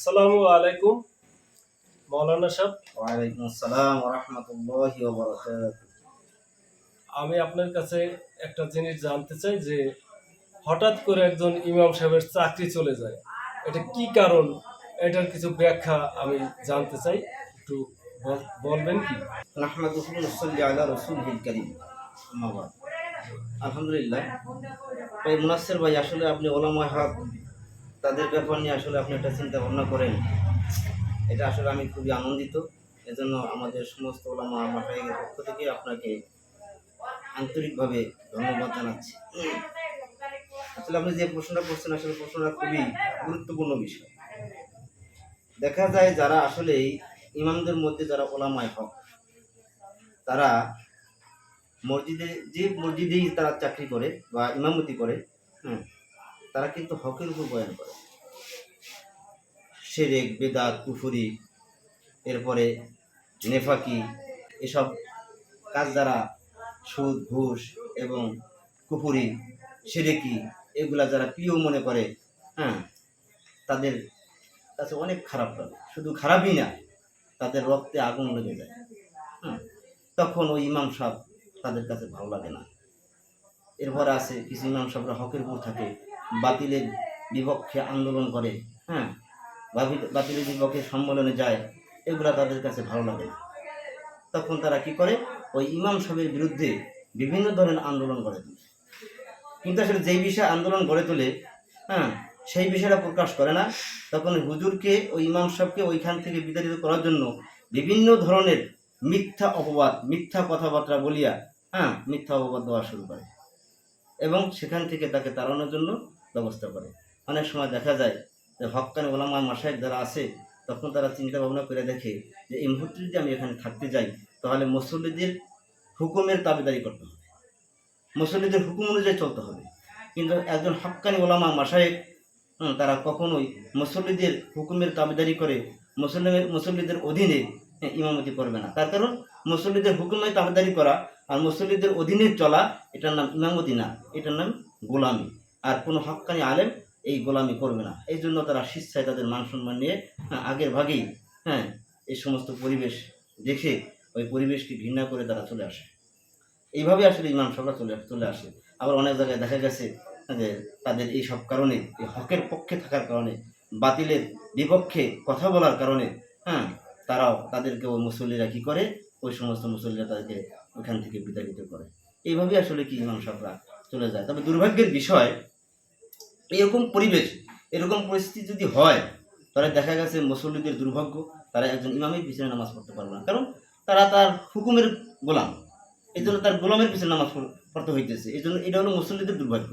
আসসালামু আলাইকুম মৌলানা সাহেব। ওয়ালাইকুম আসসালাম রহমতুল্লাহি আমি আপনার কাছে একটা জিনিস জানতে চাই যে হঠাৎ করে একজন ইমাম সাহেবের চাকরি চলে যায় এটা কি কারণ? এটার কিছু ব্যাখ্যা আমি জানতে চাই একটু বলবেন কি? নাহমাদুল্লাহি আলা রাসূলিল কারীম আম্মা আলহামদুলিল্লাহ। ভাই মুনাসির ভাই আসলে আপনি ওলামা হক তাদের ব্যাপার নিয়ে আসলে আপনি একটা চিন্তা ভাবনা করেন। এটা আসলে আমি খুবই আনন্দিত। এজন্য আমাদের সমস্ত ওলামা মাঠাইয়ের পক্ষ থেকে আপনাকে আন্তরিকভাবে ধন্যবাদ জানাচ্ছি। আসলে আপনি যে প্রশ্নটা করছেন, আসলে প্রশ্নটা খুবই গুরুত্বপূর্ণ বিষয়। দেখা যায় যারা আসলে ইমামদের মধ্যে যারা ওলামায় হক, তারা মসজিদে, যে মসজিদেই তারা চাকরি করে বা ইমামতি করে হ্যাঁ তারা কিন্তু হকের উপর বয়ান করে। সেরেক, বেদাত, কুফুরি, এরপরে নেফাকি, এসব কাজ দ্বারা সুদ, ঘুষ এবং কুফুরি, সেরেকি এগুলা যারা প্রিয় মনে করে হ্যাঁ তাদের কাছে অনেক খারাপ লাগে। শুধু খারাপই না, তাদের রক্তে আগুন লেগে যায়। হ্যাঁ তখন ওই ইমাম সাহেব তাদের কাছে ভালো লাগে না। এরপরে আছে কিছু ইমাম সাহেবরা হকের উপর থাকে। বাতিলের বিপক্ষে আন্দোলন করে হ্যাঁ? বাতিল- বাতিলের বিপক্ষে সম্মেলনে যায়, এগুলা তাদের কাছে ভালো লাগে না। তখন তারা কি করে? ওই ইমাম সাহেবের বিরুদ্ধে বিভিন্ন ধরনের আন্দোলন গড়ে তোলে। কিন্তু আসলে যেই বিষয়ে আন্দোলন গড়ে তোলে হ্যাঁ সেই বিষয়টা প্রকাশ করে না। তখন হুজুরকে, ওই ইমাম সাহেবকে ওইখান থেকে বিতাড়িত করার জন্য বিভিন্ন ধরনের মিথ্যা অপবাদ, মিথ্যা কথাবার্তা বলিয়া হ্যাঁ মিথ্যা অপবাদ দেওয়া শুরু করে। এবং সেখান থেকে তাকে তাড়ানোর জন্য ব্যবস্থা করে। অনেক সময় দেখা যায় যে হকানি ওলামা মাসায় যারা আছে, তখন তারা চিন্তা ভাবনা করে দেখে যে এই মুহূর্তে যদি আমি এখানে থাকতে যাই, তাহলে মুসল্লিদের হুকুমের দাবিদারি করতে হবে। মুসল্লিদের হুকুম অনুযায়ী চলতে হবে। কিন্তু একজন হক্কানি ওলামা মাসায়েক তারা কখনোই মুসল্লিদের হুকুমের দাবিদারি করে মুসল্লিমের, মুসল্লিদের অধীনে ইমামতি করবে না। তার কারণ মুসল্লিদের হুকুমের দাবিদারি করা আর মুসল্লিদের অধীনে চলা, এটার নাম ইমামতি না, এটার নাম গোলামি। আর কোনো হক্কানি আলেম এই গোলামি করবে না। এই জন্য তারা স্বেচ্ছায় তাদের মান সম্মান নিয়ে আগের ভাগেই হ্যাঁ এই সমস্ত পরিবেশ দেখে ওই পরিবেশকে ঘৃণা করে তারা চলে আসে। এইভাবে আসলে ইমাম সাহেবরা চলে চলে আসে। আবার অনেক জায়গায় দেখা গেছে যে তাদের এই সব কারণে, এই হকের পক্ষে থাকার কারণে, বাতিলের বিপক্ষে কথা বলার কারণে হ্যাঁ তারাও তাদেরকে ওই মুসল্লিরা কী করে? ওই সমস্ত মুসল্লিরা তাদেরকে ওখান থেকে বিতাড়িত করে। এইভাবেই আসলে কি ইমাম সাহেবরা চলে যায়। তবে দুর্ভাগ্যের বিষয় এরকম পরিবেশ এরকম পরিস্থিতি যদি হয় তাহলে দেখা গেছে মুসল্লিদের দুর্ভাগ্য তারা একজন ইমামের পিছনে নামাজ পড়তে পারবে না। কারণ তারা তার হুকুমের গোলাম এই জন্য তার গোলামের পিছনে নামাজ পড়তে হইতেছে। এই জন্য এটা হলো মুসল্লিদের দুর্ভাগ্য।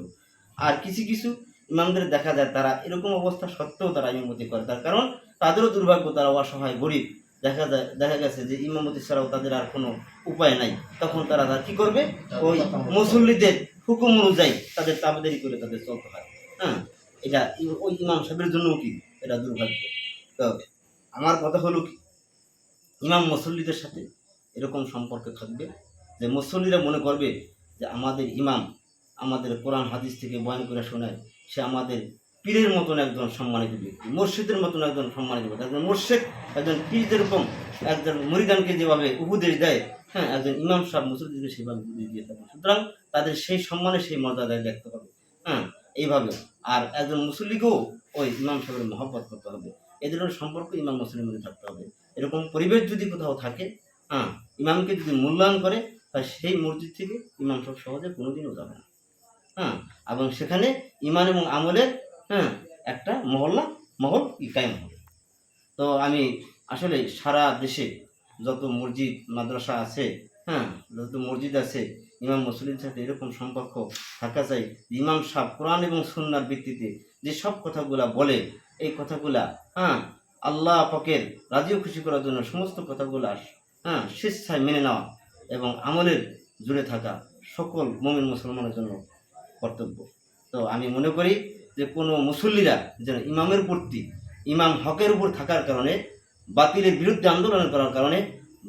আর কিছু কিছু ইমামদের দেখা যায় তারা এরকম অবস্থা সত্ত্বেও তারা ইমামতি করে। তার কারণ তাদেরও দুর্ভাগ্য তারা অসহায় গরিব। দেখা যায় দেখা গেছে যে ইমামতি ছাড়াও তাদের আর কোনো উপায় নাই। তখন তারা তারা কি করবে? ওই মুসল্লিদের হুকুম অনুযায়ী তাদের তাবেদারি করে তাদের চলতে হয়। হ্যাঁ এটা ওই ইমাম সাহেবের জন্য কি এটা দুর্ভাগ্য? তো আমার কথা হলো কি? ইমাম মুসল্লিদের সাথে এরকম সম্পর্ক থাকবে যে মুসল্লিরা মনে করবে যে আমাদের ইমাম আমাদের কোরআন, হাদিস থেকে বয়ান করে শোনায়, সে আমাদের পীরের মতন একজন সম্মানিত ব্যক্তি মুর্শিদের মতন একজন সম্মানিত ব্যক্তি, একজন মুর্শিদ একজন পীর যেরকম, একজন মরিদানকে যেভাবে উপদেশ দেয় হ্যাঁ একজন ইমাম সাহেব মুসল্লিদেরকে সেভাবে উপদেশ দিয়ে থাকে। সুতরাং তাদের সেই সম্মানে সেই মর্যাদায় দেখতে হবে হ্যাঁ। এইভাবে। আর একজন মুসল্লিকেও ওই ইমাম সাহেবের মহব্বত করতে হবে। এই ধরনের সম্পর্ক ইমাম মুসলিমের মধ্যে থাকতে হবে। এরকম পরিবেশ যদি কোথাও থাকে হ্যাঁ ইমামকে যদি মূল্যায়ন করে, তাহলে সেই মসজিদ থেকে ইমাম সাহেব সহজে কোনোদিনও যাবে না। হ্যাঁ এবং সেখানে ইমান এবং আমলের হ্যাঁ একটা মহল্লা, মহল কায়েম হবে। তো আমি আসলে সারা দেশে যত মসজিদ, মাদ্রাসা আছে হ্যাঁ যত মসজিদ আছে ইমাম মুসলিমের সাথে এরকম সম্পর্ক থাকা চাই ইমাম সাহেব কোরআন এবং সুন্নার ভিত্তিতে যে সব কথাগুলা বলে, এই কথাগুলা হ্যাঁ আল্লাহ পাকের রাজিও খুশি করার জন্য সমস্ত কথাগুলা হ্যাঁ স্বেচ্ছায় মেনে নেওয়া এবং আমলের জুড়ে থাকা সকল মমিন মুসলমানের জন্য কর্তব্য। তো আমি মনে করি যে কোনো মুসল্লিরা যেন ইমামের প্রতি, ইমাম হকের উপর থাকার কারণে, বাতিলের বিরুদ্ধে আন্দোলন করার কারণে,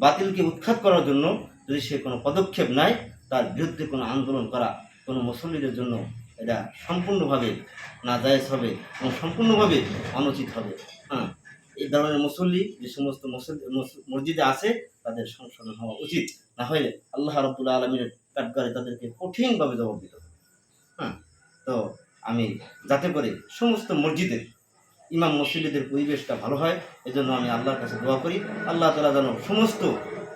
বাতিলকে উৎখাত করার জন্য যদি সে কোনো পদক্ষেপ নেয়, তার বিরুদ্ধে কোনো আন্দোলন করা কোনো মুসল্লিদের জন্য এটা সম্পূর্ণভাবে না নাজায়েজ হবে এবং সম্পূর্ণভাবে অনুচিত হবে। হ্যাঁ এই ধরনের মুসল্লি, যে সমস্ত মসজিদে আছে, তাদের সংশোধন হওয়া উচিত। না হলে আল্লাহ রব্বুল আলমীর কাঠগারে তাদেরকে কঠিনভাবে জবাব দিতে হবে। হ্যাঁ তো আমি যাতে করে সমস্ত মসজিদের, ইমাম মসজিদের পরিবেশটা ভালো হয়, এজন্য আমি আল্লাহর কাছে দোয়া করি। আল্লাহ তালা যেন সমস্ত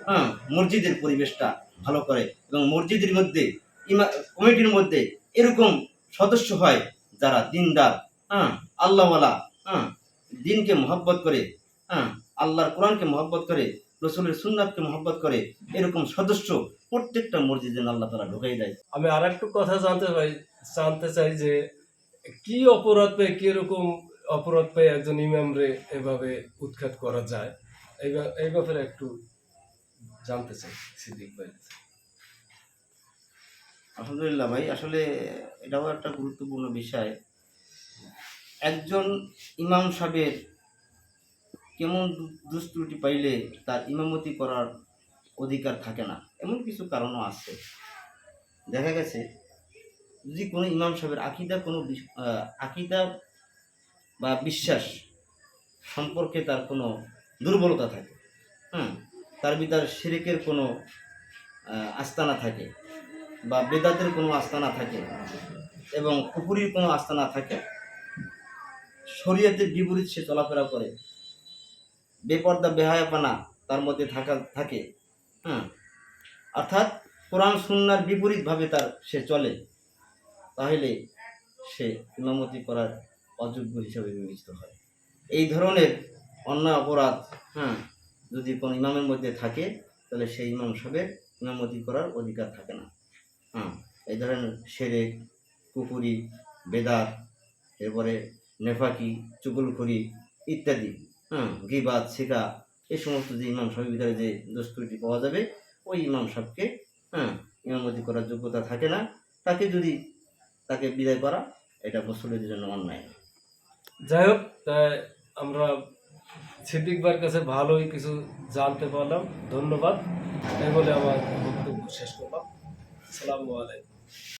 হ্যাঁ মসজিদের পরিবেশটা ভালো করে এবং মসজিদের মধ্যে, ইমা, কমিটির মধ্যে এরকম সদস্য হয় যারা দিনদার হ্যাঁ আল্লাহওয়ালা হ্যাঁ দিনকে মহব্বত করে হ্যাঁ আল্লাহর কোরআনকে মহব্বত করে, রসুলের সুন্নাতকে মহব্বত করে এরকম সদস্য প্রত্যেকটা মসজিদে আল্লাহ তালা ঢুকাই দেয়। আমি আর একটু কথা জানতে পাই জানতে চাই যে কি অপরাধ পেয়ে কীরকম অপরাধ পেয়ে একজন ইমামরে এভাবে উৎখাত করা যায়? এই ব্যাপারে একটু জানতে চাই, সিদ্দিক ভাই আলহামদুলিল্লাহ ভাই, আসলে এটাও একটা গুরুত্বপূর্ণ বিষয়। একজন ইমাম সাহেবের কেমন দুষ্ত্রুটি পাইলে তার ইমামতি করার অধিকার থাকে না, এমন কিছু কারণও আছে। দেখা গেছে, যদি কোনো ইমাম সাহেবের আকিদা কোনো আকিদা বা বিশ্বাস সম্পর্কে তার কোনো দুর্বলতা থাকে হ্যাঁ তার ভিতর শিরিকের কোনো আহ, আস্তানা থাকে বা বেদাতের কোনো আস্তানা থাকে এবং কুপুরির কোনো আস্তানা থাকে। শরীয়তের বিপরীত সে চলাফেরা করে। বেপর্দা বেহায়াপানা তার মধ্যে থাকা থাকে। হ্যাঁ অর্থাৎ কোরআন সুন্নার বিপরীতভাবে তার সে চলে। তাহলে সে ইমামতি করার অযোগ্য হিসাবে বিবেচিত হয়। এই ধরনের অন্য অপরাধ হ্যাঁ যদি কোনো ইমামের মধ্যে থাকে, তাহলে সেই ইমাম সাহেবের ইমামতি করার অধিকার থাকে না। হ্যাঁ এই ধরনের সেরেক কুকুরি বেদার এরপরে নেফাকি, চুগলখড়ি ইত্যাদি হ্যাঁ গিবাদ শিকা এই সমস্ত যে ইমাম সাহেবের ভিতরে যে দস্তুরিটি পাওয়া যাবে, ওই ইমাম সাহেবকে হ্যাঁ ইমামতি করার যোগ্যতা থাকে না। তাকে যদি তাকে বিদায় করা, এটা মুসলিমদের জন্য অন্যায় যাই হোক আমরা সিদ্দিক ভাইয়ের কাছে ভালোই কিছু জানতে পারলাম। ধন্যবাদ। এই বলে আমার বক্তব্য শেষ করলাম। সালামু আলাইকুম।